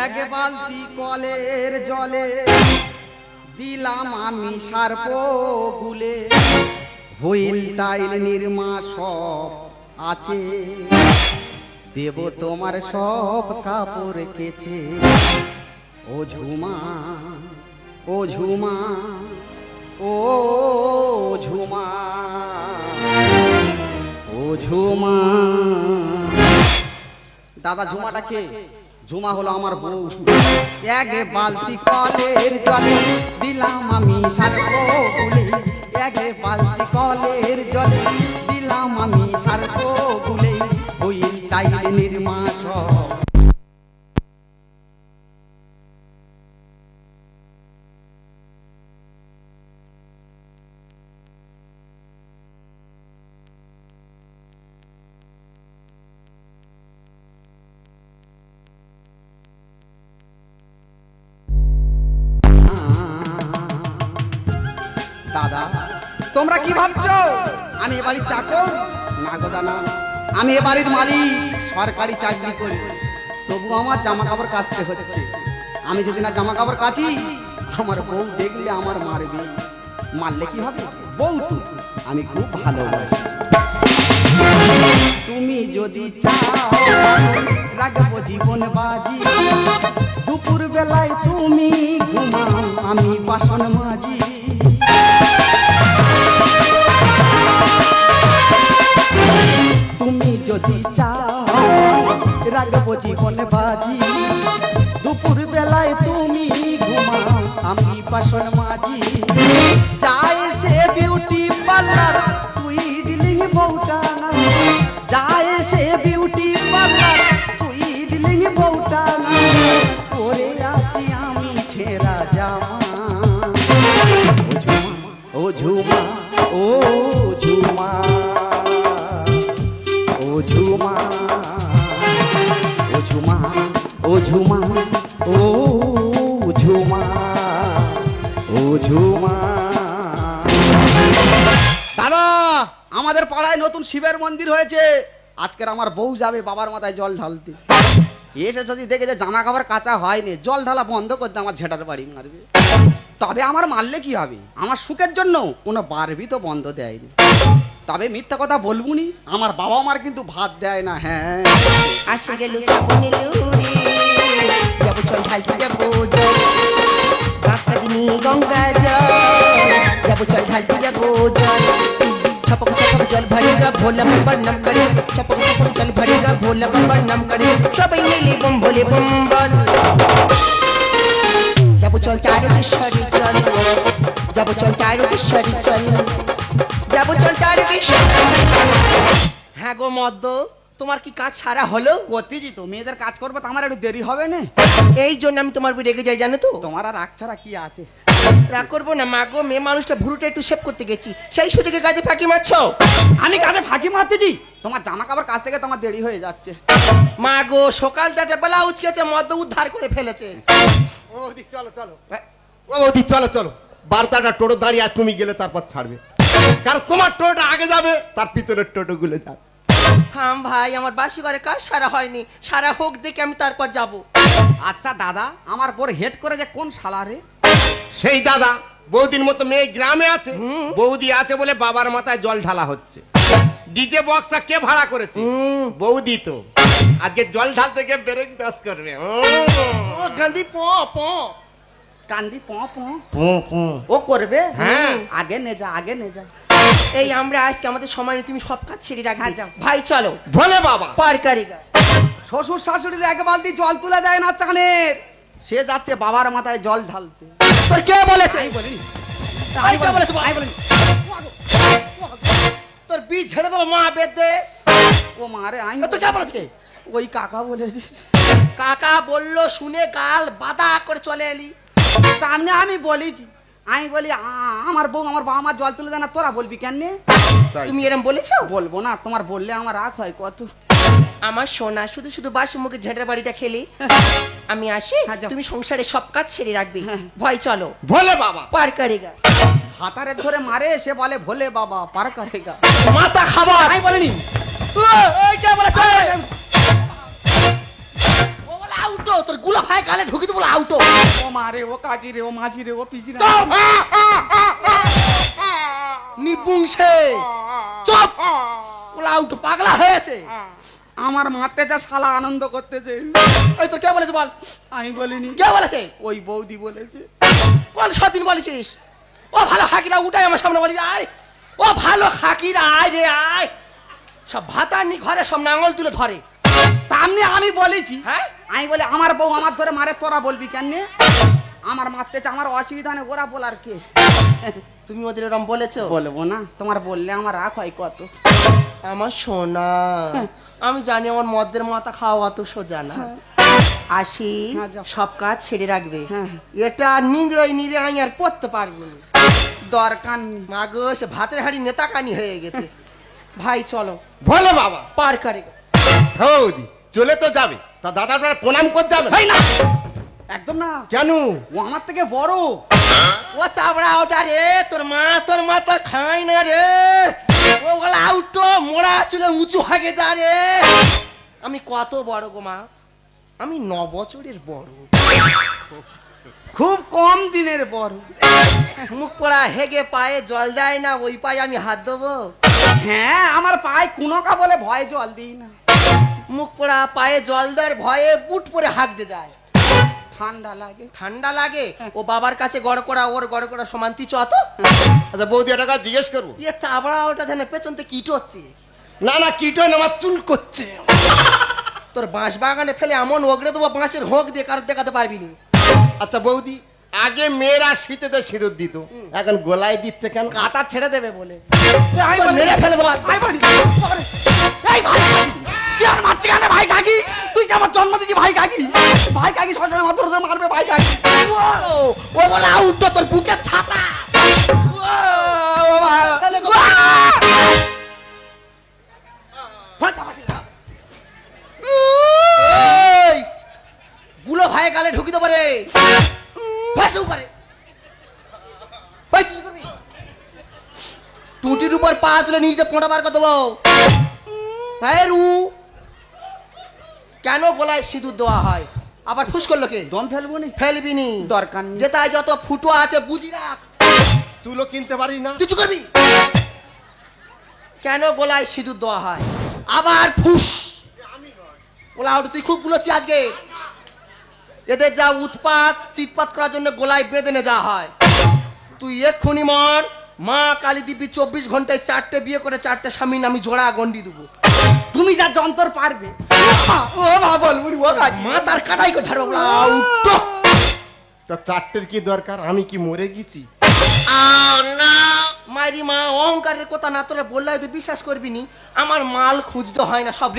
এক বালতি কলের জলে দিলাম আমি সার্প গুলে। হুইল টাইল নির্মা সব আছে। দেব তোমার সব কাপড় কেছে ও ঝুমা ও ঝুমা ও ঝুমা ও ঝুমা। দাদা, ঝুমাটা কে? ঝুমা হলো আমার বউ। এক বালতি কলের জলে দিলাম আমি গুলে এক বালতি দাদা। তোমরা কি ভাবছ? আমি এ বাড়ির চাকর? না গো দাদা। আমি এ বাড়ির মালিক, সরকারি চাকরি করি। তবু আমার জামা কাপড় কাচতে হচ্ছে। আমি যদি না জামা কাপড় কাচি, আমার বউ দেখলে আমার মারবে। মারলে কি হবে? বউ তো। আমি খুব ভালোবাসি। তুমি যদি চাও, রাখব জীবন বাজি। বাসন মাজি যায় সে বিউটি পার্লার আমাদের পাড়ায় নতুন শিবের মন্দির হয়েছে। আজকের আমার বউ যাবে বাবার মাথায় জল ঢালতে। এসে যদি দেখে যে জামা কাপড় কাঁচা হয়নি, জল ঢালা বন্ধ করতে আমার ঝেটার বাড়ি মারবে। তবে আমার মারলে কি হবে? আমার সুখের জন্য কোনো বারবি তো বন্ধ দেয়নি। তবে মিথ্যা কথা বলব নি, আমার বাবা মার কিন্তু ভাত দেয় না হ্যাঁ। গঙ্গা যাব চল ঢালতে যাব छपक छपक जल भरेगा भोला बम्बर नम करे छपक छपक जल भरेगा भोला बम्बर नम करे সবাই মিলে বম বলে বম বল যাবো চল তারকেশ্বরী চল যাবো চল তারকেশ্বরী চল যাবো চল তারকেশ্বরী হ্যাঁ গো মদ্দ তোমার কি কাজ সারা হলো করতেছি তো মেয়েদের কাজ করব তো আমার একটু দেরি হবে না। এই জন্য আমি তোমার উপর রেগে যাই জানো তো? তোমার আর রাগ ছাড়া কি আছে? রাগ করব না মা গো মেয়ে মানুষটা ভুরুটা একটু সেভ করতে গেছি। সেই সুযোগে কাজে ফাঁকি মারছো? আমি কাজে ফাঁকি মারতেছি তোমার জামা কাপড় কাছ থেকে তোমার দেরি হয়ে যাচ্ছে। মা গো সকালটা বেলা উচকেছে মদ উদ্ধার করে ফেলেছে। ও ওদিক চলো চলো। ও ওদিক চলো চলো। বার্তাটা টোটো দাঁড়িয়ে আর তুমি গেলে তারপর ছাড়বে। কারণ তোমার টোটোটা আগে যাবে তার পিছনের টোটো গুলো যাবে। থাম ভাই আমার বাসি ঘরে কাজ সারা হয়নি। সারা হোক দেখে আমি তারপর যাব। আচ্ছা দাদা আমার পর হেড করে যে কোন শালারে সেই দাদা বৌদির মতো মেয়ে গ্রামে আছে বৌদি আছে বলে বাবার মাথায় জল ঢালা হচ্ছে। ডিজে বক্সটা কে ভাড়া করেছে? হুম। বৌদি তো। আজকে জল ঢালতে গিয়ে ব্রেক ডান্স করবে। ও। ও গান্ধী প প। কান্দি প প। পো, পো। ও করবে? হ্যাঁ। আগে নে যা আগে নে যা। এই আমরা আসছি আমাদের সময় তুমি সব কাজ ছেড়ে রাখবে। হ্যাঁ, যাও। ভাই চলো। ভোলে বাবা। পার কারিগা শ্বশুর শাশুড়ির এক বালতি জল তুলে দেয় না চানের। সে যাচ্ছে বাবার মাথায় জল ঢালতে। তোর কে বলেছে? আমি বলিনি। আমি কে বলেছে আমি বলিনি। তোর বীজ ছেড়ে দেবো মা বেদে ও মারে আমি তো কে বলেছে? ওই কাকা বলেছি। কাকা বলল শুনে গাল বাদা করে চলে এলি। সামনে আমি বলেছি। আমি বলি "আ- আমার বউ আমার বাবা মা জল তুলে দেয় না তোরা বলবি কেন তুমি এরম বলেছ? বলব না তোমার বললে আমার রাগ হয় কত? আমার সোনা শুধু শুধু বাসি মুখে ঝেঁটের বাড়িটা খেলি। আমি আসি হ্যাঁ, তুমি সংসারে সব কাজ ছেড়ে রাখবে। হ্যাঁ। ভয় চলো। ভোলে বাবা। পার কারিগা। হাতারে ধরে মারে সে বলে ভোলে বাবা পার করেগা। মাথা খাবার। আমি বলিনি। কে বলে আউটো তোরগুলা ভাই গালে ঢুকি দেবো আউটো ও। মা রে ও কাকি রে ও মাঝি রে ও পিজি রে। নিপুংসে। চুপ! ওলা আউটো পাগলা হয়েছে। আমার মারতে যা শালা আনন্দ করতেছে। ওই তোর কে বলেছে বল? আমি বলিনি। কে বলেছে? ওই বৌদি বলেছে। বল সতীন বলেছিস। ও ভালো হাকিরা উঠাই আমার সামনে বলি আয়। ও ভালো হাকিরা আয় রে আয়। সব ভাতা ভাতার ঘরে সব নাঙল তুলে ধরে। সামনে আমি বলেছি। হ্যাঁ? আমি বলি আমার বউ আমার ধরে মারে তোরা বলবি কেন আমার মারতে চা আমার অসুবিধা নেই ওরা বলার কে? তুমি ওদের এরম বলেছ? বলব না তোমার বললে আমার রাগ হয় কত? আমার সোনা আমি জানি আমার মদের মাথা খাওয়া অত সোজা না। আসি হ্যাঁ, সব কাজ ছেড়ে রাখবে। হ্যাঁ। এটা নিংড়ই নিরে আমি আর পড়তে পারব না দরকার মাগো সে ভাতের হাড়ি নেতা কানি হয়ে গেছে। ভাই চলো। বলে বাবা। পার করে বৌদি। চলে তো যাবে। তা দাদা আপনার প্রণাম করতে যাবে। এই না! একদম না। কেন? ও আমার থেকে বড়। ও চাবড়া ওটা রে তোর মা তোর মা তো খাই না রে। ও গলা আউটো মোড়া চুলে উঁচু হাগে যা রে। আমি কত বড় গো মা। আমি ন বছরের বড়। খুব কম দিনের বড়। মুখ পড়া হেগে পায়ে জল দেয় না ওই পায়ে আমি হাত দেবো। হ্যাঁ আমার পায়ে কুনকা বলে ভয় জল দিই না। মুখ পড়া পায়ে জল দেওয়ার ভয়ে বুট পরে হাঁকতে যায় ঠান্ডা লাগে ঠান্ডা লাগে ও বাবার কাছে গড় করা ওর গড় করা সমান্তি চত আচ্ছা বৌদি একটা কথা জিজ্ঞেস করব ইয়ে চাবড়া ওটা যেন পেছন থেকে কিট হচ্ছে না না কিটো আমার চুল করছে তোর বাঁশ বাগানে ফেলে এমন ওগড়ে দেবো বাঁশের হোক দিয়ে কারোর দেখাতে পারবি নি আচ্ছা বৌদি আগে মেয়েরা শীতেতে সিঁদুর দিত এখন গোলায় দিচ্ছে কেন কাটা ছেড়ে দেবে বলে মেরে ফেলে দেবো তুই আমার মারতে ভাই কাকি তুই কি আমার জন্ম দিয়েছি ভাই কাকি ভাই কাকি সজনে মাত্র ধরে মারবে ভাই কাকি ও বলা উঠতো তোর বুকের ছাতা! গুলো ভাই গালে ঢুকি দেবো রে। ফেসু করে। ওই, কি করবি? টুটির উপর পা তুলে নিজে পোঁটা বার করে দেবো। হ্যাঁ রু! কেন গলায় সিঁদুর দেওয়া হয়? আবার ফুস করল কে? দম ফেলব নি? ফেলবি নি দরকার নেই। যেটায় যত ফুটো আছে বুঝি রাখ তুলো কিনতে পারি না? তুই চুপ করবি? কেন গলায় সিঁদুর দেওয়া হয়? আবার ফুস। ওলা ওটা তুই খুব গুলোচ্ছি আজকে। এদের যা উৎপাত চিৎপাত করার জন্য গোলায় বেঁধে নে যাওয়া হয়। তুই এক্ষুনি মর। মা কালী দিব্যি চব্বিশ ঘন্টায় চারটে বিয়ে করে চারটে স্বামী আমি জোড়া গন্ডি দেবো। তুমি যা যন্তর পারবে। ও মা ও কাকি মা তার কাটাই কো বলা। তা চারটের কি দরকার? আমি কি মরে গেছি? মারি মা অহংকারের কথা না তোরা বললে হয়তো বিশ্বাস করবি নি। আমার মাল খুঁজতে হয় না সব